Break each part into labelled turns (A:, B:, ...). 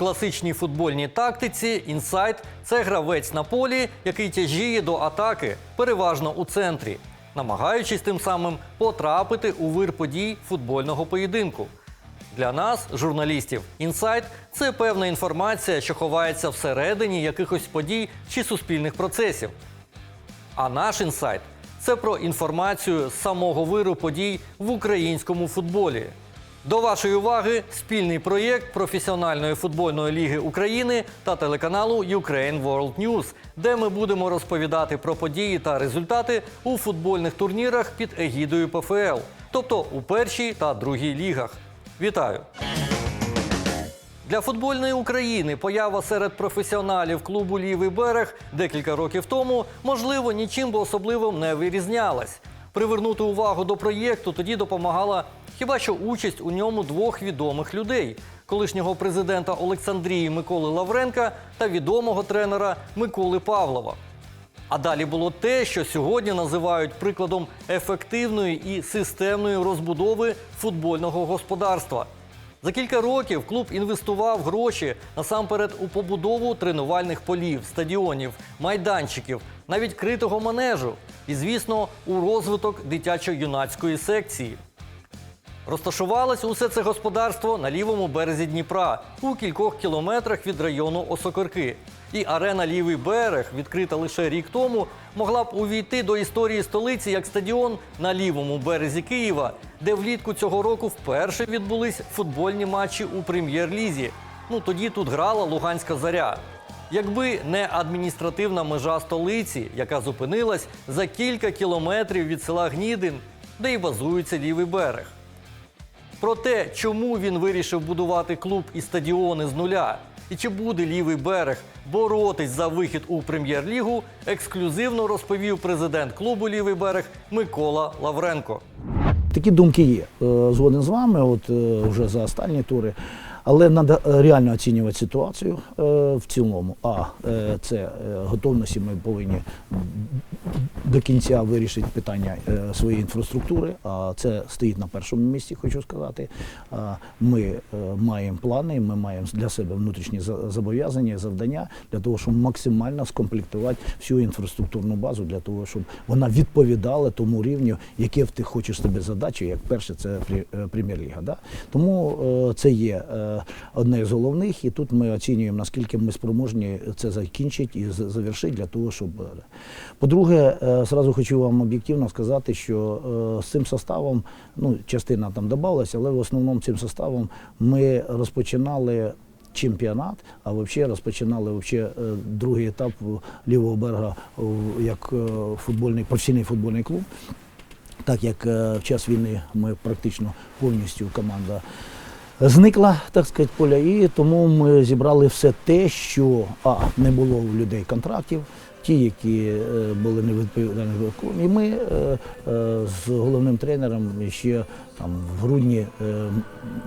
A: класичній футбольній тактиці інсайд це гравець на полі, який тяжіє до атаки, переважно у центрі, намагаючись тим самим потрапити у вир подій футбольного поєдинку. Для нас, журналістів, інсайт це певна інформація, що ховається всередині якихось подій чи суспільних процесів. А наш інсайт це про інформацію з самого виру подій в українському футболі. До вашої уваги спільний проєкт професіональної футбольної ліги України та телеканалу Ukraine World News, де ми будемо розповідати про події та результати у футбольних турнірах під егідою ПФЛ, тобто у першій та другій лігах. Вітаю! Для футбольної України поява серед професіоналів клубу Лівий берег декілька років тому, можливо, нічим би особливим не вирізнялась. Привернути увагу до проєкту тоді допомагала хіба що участь у ньому двох відомих людей: колишнього президента Олександрії Миколи Лавренка та відомого тренера Миколи Павлова. А далі було те, що сьогодні називають прикладом ефективної і системної розбудови футбольного господарства. За кілька років клуб інвестував гроші насамперед у побудову тренувальних полів, стадіонів, майданчиків, навіть критого манежу і, звісно, у розвиток дитячо-юнацької секції. Розташувалось усе це господарство на лівому березі Дніпра у кількох кілометрах від району Осокорки. І арена Лівий берег, відкрита лише рік тому, могла б увійти до історії столиці як стадіон на лівому березі Києва, де влітку цього року вперше відбулись футбольні матчі у прем'єр-лізі. Ну тоді тут грала Луганська заря. Якби не адміністративна межа столиці, яка зупинилась за кілька кілометрів від села Гнідин, де й базується лівий берег. Про те, чому він вирішив будувати клуб і стадіони з нуля, і чи буде лівий берег боротись за вихід у прем'єр-лігу, ексклюзивно розповів президент клубу Лівий берег Микола Лавренко.
B: Такі думки є. Е, Згоден з вами, от е, вже за останні тури. Але треба реально оцінювати ситуацію е, в цілому. А е, це е, готовності ми повинні до кінця вирішити питання е, своєї інфраструктури. А це стоїть на першому місці, хочу сказати. А Ми е, маємо плани, ми маємо для себе внутрішні за- зобов'язання, завдання для того, щоб максимально скомплектувати всю інфраструктурну базу для того, щоб вона відповідала тому рівню, яке ти хочеш собі задачі, як перше, це е, прем'єр-ліга. Да? Тому е, це є е, одне з головних, і тут ми оцінюємо, наскільки ми спроможні це закінчити і завершити для того, щоб. е, По-друге, е, зразу хочу вам об'єктивно сказати, що е, з цим составом, ну, частина там додалася, але в основному цим составом ми розпочинали чемпіонат, а взагалі розпочинали е, другий етап лівого берега як футбольний професійний футбольний клуб. Так як в час війни ми практично повністю команда зникла, так сказати, поля, і тому ми зібрали все те, що а, не було у людей контрактів, ті, які е, були невідповідальні. І ми е, е, з головним тренером ще там в грудні е,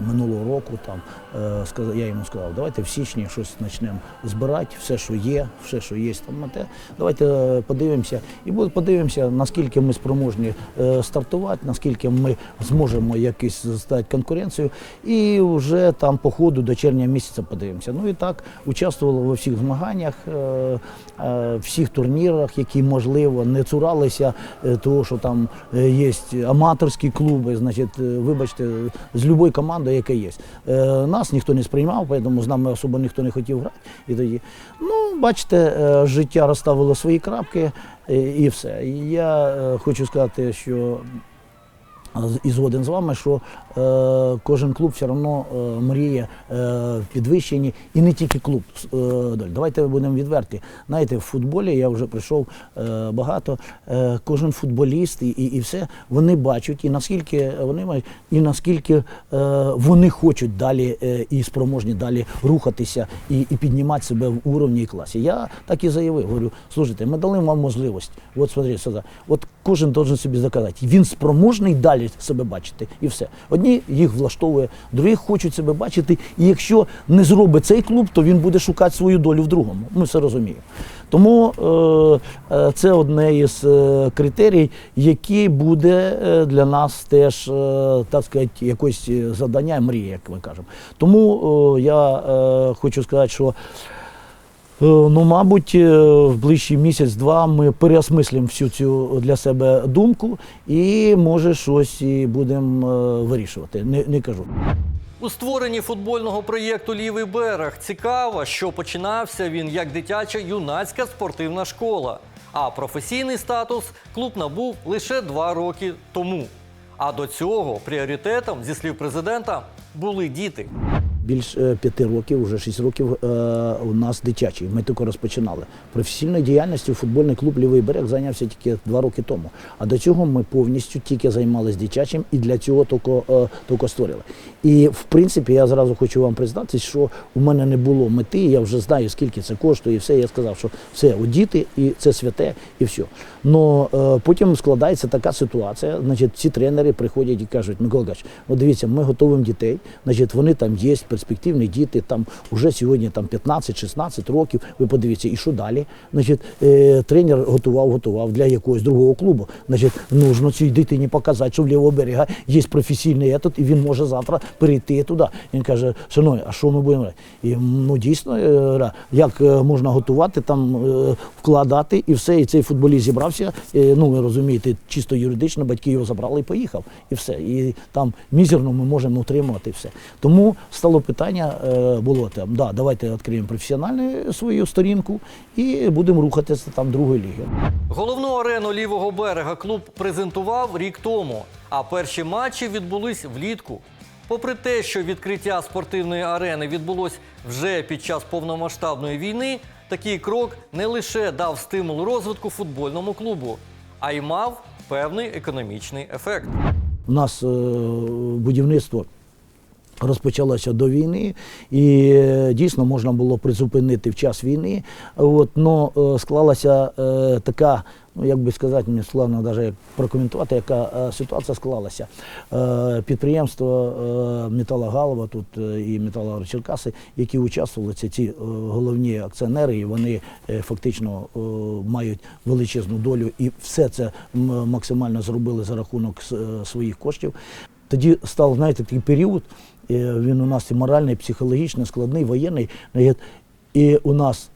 B: минулого року там е, я йому сказав, давайте в січні щось почнемо збирати, все, що є, все, що є там на те. Давайте е, подивимося і подивимося, наскільки ми спроможні е, стартувати, наскільки ми зможемо якось стати конкуренцію. І вже там по ходу до червня місяця подивимося. Ну і так участвували во всіх змаганнях, е, е, всіх турнірах, які можливо не цуралися е, того, що там е, є аматорські клуби, значить, вибачте, з будь-якої команди, яка є. Е, Нас ніхто не сприймав, тому з нами особо ніхто не хотів грати. І тоді, ну, бачите, е, життя розставило свої крапки е, і все. Я е, хочу сказати, що і згоден з вами, що е, кожен клуб все одно е, мріє е, підвищені, і не тільки клуб. Е. Давайте будемо відверті. Знаєте, в футболі я вже прийшов е, багато. Е, кожен футболіст і, і, і все вони бачать, і наскільки вони мають, і наскільки е, вони хочуть далі е, і спроможні далі рухатися і, і піднімати себе в уровні і класі. Я так і заявив, говорю, слушайте, ми дали вам можливість. От смотрите. От кожен должен собі заказати. Він спроможний далі далі себе бачити. І все. Одні їх влаштовує, другі хочуть себе бачити. І якщо не зробить цей клуб, то він буде шукати свою долю в другому. Ми все розуміємо. Тому е, е, це одне із е, критерій, який буде для нас теж, так сказати, якось завдання, мрія, як ми кажемо. Тому я хочу сказати, що Ну, мабуть, е, в ближчий місяць-два ми переосмислимо всю цю для себе думку і може щось і будемо е, вирішувати. Не, не кажу.
A: У створенні футбольного проєкту Лівий берег цікаво, що починався він як дитяча юнацька спортивна школа. А професійний статус клуб набув лише два роки тому. А до цього пріоритетом, зі слів президента, були діти.
B: Більш е, п'яти років, вже шість років е, у нас дитячий. Ми тільки розпочинали. Професійною діяльністю футбольний клуб Лівий берег зайнявся тільки два роки тому. А до цього ми повністю тільки займалися дитячим і для цього тільки, е, створили. І в принципі, я зразу хочу вам признатися, що у мене не було мети, я вже знаю, скільки це коштує, і все. Я сказав, що все, у діти, і це святе, і все. Но потім складається така ситуація. Значить, ці тренери приходять і кажуть, Микола Гач, от дивіться, ми готуємо дітей, значить, вони там є, перспективні діти, там уже сьогодні там 15-16 років. Ви подивіться, і що далі? Значить, е, тренер готував, готував для якогось другого клубу. Значить, нужно цій дитині показати, що в лівого берега є професійний етот, і він може завтра перейти туди. Він каже, шановні, а що ми будемо робити? І ну дійсно, е, як е, можна готувати, там вкладати і все. І цей футболіст зібрався. Ну ви розумієте, чисто юридично батьки його забрали і поїхав. І все. І там мізерно ми можемо утримувати все. Тому стало питання, е, було там, да, давайте відкриємо професіональну свою сторінку і будемо рухатися там другої ліги.
A: Головну арену лівого берега клуб презентував рік тому, а перші матчі відбулись влітку. Попри те, що відкриття спортивної арени відбулось вже під час повномасштабної війни, такий крок не лише дав стимул розвитку футбольному клубу, а й мав певний економічний ефект.
B: У нас е, будівництво розпочалося до війни, і е, дійсно можна було призупинити в час війни. От, но е, склалася е, така, ну як би сказати, мені складно навіть прокоментувати, яка е, ситуація склалася. Е, підприємство е, Металогалова тут е, і Металогар Черкаси, які участвували, це ці е, головні акціонери, і вони е, фактично е, мають величезну долю, і все це максимально зробили за рахунок е, своїх коштів. Тоді став, знаєте, такий період, е, він у нас і моральний, і психологічний, складний, воєнний. І у нас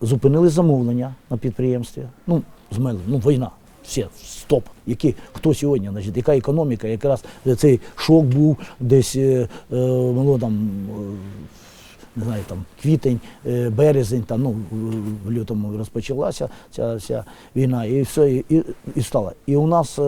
B: зупинили замовлення на підприємстві. Ну, змели, ну, війна. Все, стоп. Які, хто сьогодні? Значить, яка економіка? Якраз цей шок був десь е, е, було там. Не знаю, там квітень, е, березень, там, ну, в- лютому розпочалася ця вся війна, і все, і, і, і стало. І у нас е,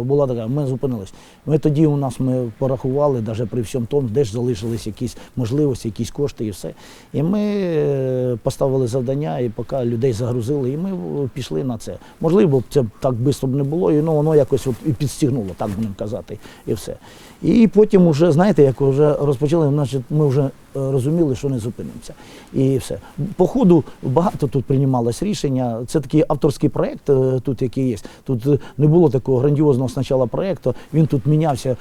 B: була така, ми зупинились. Ми тоді у нас ми порахували, навіть при всьому тому, де ж залишились якісь можливості, якісь кошти і все. І ми е, поставили завдання, і поки людей загрузили, і ми е, пішли на це. Можливо, це так швидко б не було, і ну, воно якось от і підстігнуло, так будемо казати, і все. І потім, вже, знаєте, як вже розпочали, значить, ми вже е, розуміли, що не зупинимося. І все. По ходу багато тут приймалось рішення. Це такий авторський проєкт е, тут, який є. Тут е, не було такого грандіозного спочатку проєкту. Він тут мінявся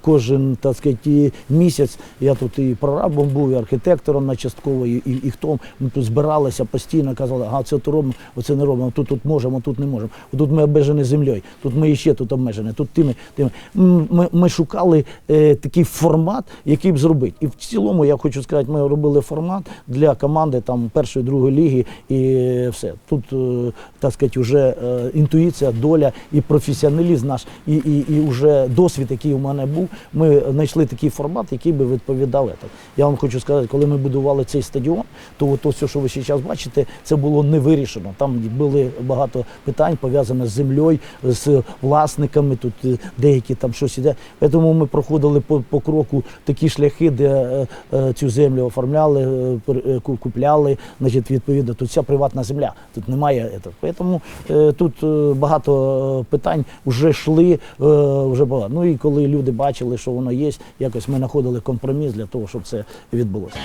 B: кожен так сказати, місяць. Я тут і прорабом був, і архітектором на частково, і, і, і хто. Ми тут збиралися постійно, казали, ага, це то робимо, оце не робимо, тут тут можемо, тут не можемо. Тут ми обмежені землею, тут ми ще тут обмежені, тут тими, тими. Ми, ми шукали е, такий формат, який б зробити. І в цілому, я хочу сказати, ми робили формат для команди там першої, другої ліги і все. Тут, е, так сказати, вже е, інтуїція, доля і професіоналізм наш, і, і, і вже досвід, який у мене був. Ми знайшли такий формат, який би відповідав. етому. Я вам хочу сказати, коли ми будували цей стадіон, то от все, що ви зараз бачите, це було не вирішено. Там були багато питань пов'язаних з землею, з власниками. Тут е, деякі там щось іде. Тому ми проходили по, по кроку такі шляхи, де е, е, цю землю оформляли, е, е, ку- купляли. Значить, відповідно, тут вся приватна земля. Тут немає этого. Тому е, тут е, багато е, питань вже йшли, вже багато. Ну і коли люди бачили, що воно є, якось ми знаходили компроміс для того, щоб це відбулося.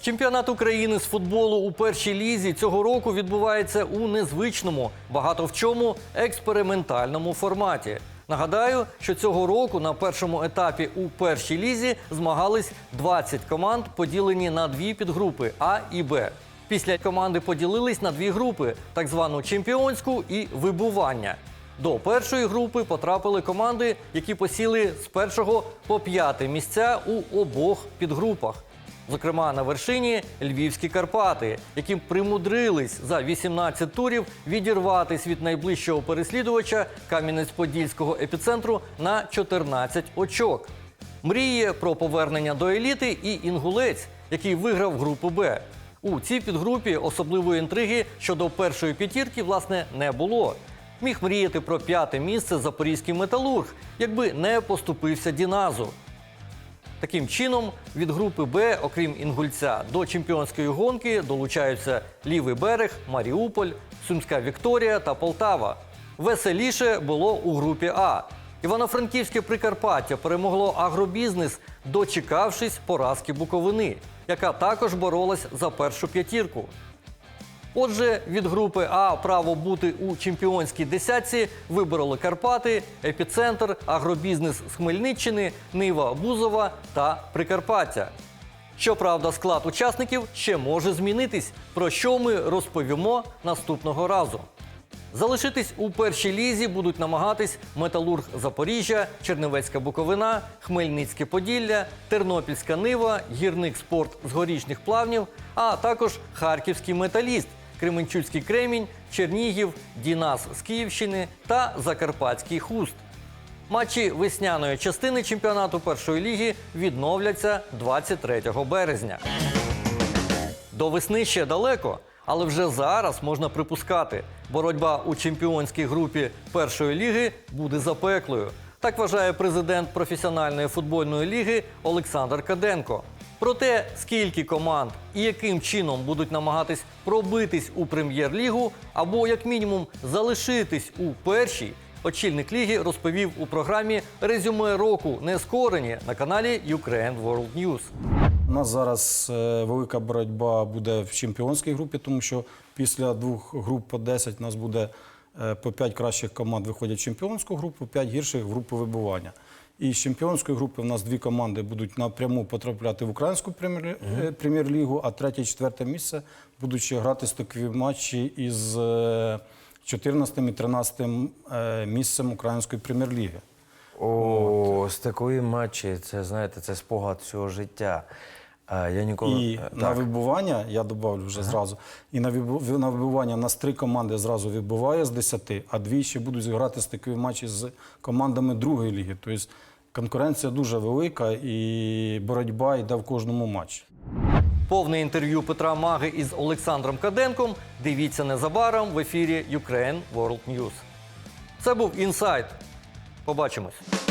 A: Чемпіонат України з футболу у першій лізі цього року відбувається у незвичному, багато в чому експериментальному форматі. Нагадаю, що цього року на першому етапі у першій лізі змагались 20 команд, поділені на дві підгрупи А і Б. Після команди поділились на дві групи: так звану чемпіонську і вибування. До першої групи потрапили команди, які посіли з першого по п'яте місця у обох підгрупах. Зокрема, на вершині Львівські Карпати, які примудрились за 18 турів відірватись від найближчого переслідувача Кам'янець-Подільського епіцентру на 14 очок. Мріє про повернення до еліти і інгулець, який виграв групу Б. У цій підгрупі особливої інтриги щодо першої п'ятірки, власне, не було. Міг мріяти про п'яте місце запорізький металург, якби не поступився Діназу. Таким чином, від групи Б, окрім Інгульця, до чемпіонської гонки долучаються Лівий берег, Маріуполь, Сумська Вікторія та Полтава. Веселіше було у групі А. Івано-Франківське Прикарпаття перемогло агробізнес, дочекавшись поразки Буковини, яка також боролась за першу п'ятірку. Отже, від групи А право бути у чемпіонській десятці вибороли Карпати, епіцентр, агробізнес з Хмельниччини, Нива Бузова та Прикарпаття. Щоправда, склад учасників ще може змінитись, про що ми розповімо наступного разу. Залишитись у першій лізі будуть намагатись Металург Запоріжжя, Чернівецька Буковина, Хмельницьке Поділля, Тернопільська Нива, Гірник Спорт з горішніх плавнів, а також Харківський металіст, Кременчуцький Кремінь, Чернігів, Дінас з Київщини та Закарпатський Хуст. Матчі весняної частини чемпіонату першої ліги відновляться 23 березня. До весни ще далеко, але вже зараз можна припускати, боротьба у чемпіонській групі першої ліги буде запеклою. Так вважає президент професіональної футбольної ліги Олександр Каденко. Про те, скільки команд і яким чином будуть намагатись пробитись у прем'єр-лігу або як мінімум залишитись у першій, очільник ліги розповів у програмі Резюме року нескорені на каналі Ukraine World News.
C: У нас зараз е, велика боротьба буде в чемпіонській групі, тому що після двох груп по 10 у нас буде е, по 5 кращих команд виходять в чемпіонську групу, 5 гірших в групу вибування. І з чемпіонської групи у нас дві команди будуть напряму потрапляти в українську е, прем'єр-лігу, а третє і четверте місце будуть ще грати стокові матчі із е, 14 і 13 е, місцем української прем'єр-ліги.
D: О, з такої матчі, це знаєте, це спогад всього життя. А, я ніколи
C: І
D: Е,
C: на вибування, я добавлю вже зразу, і на на вибування нас три команди зразу вибуває з 10, а дві ще будуть грати стикові матчі з командами другої ліги. Тобто конкуренція дуже велика і боротьба йде в кожному матчі.
A: Повне інтерв'ю Петра Маги із Олександром Каденком дивіться незабаром в ефірі Ukraine World News. Це був інсайт. Побачимось.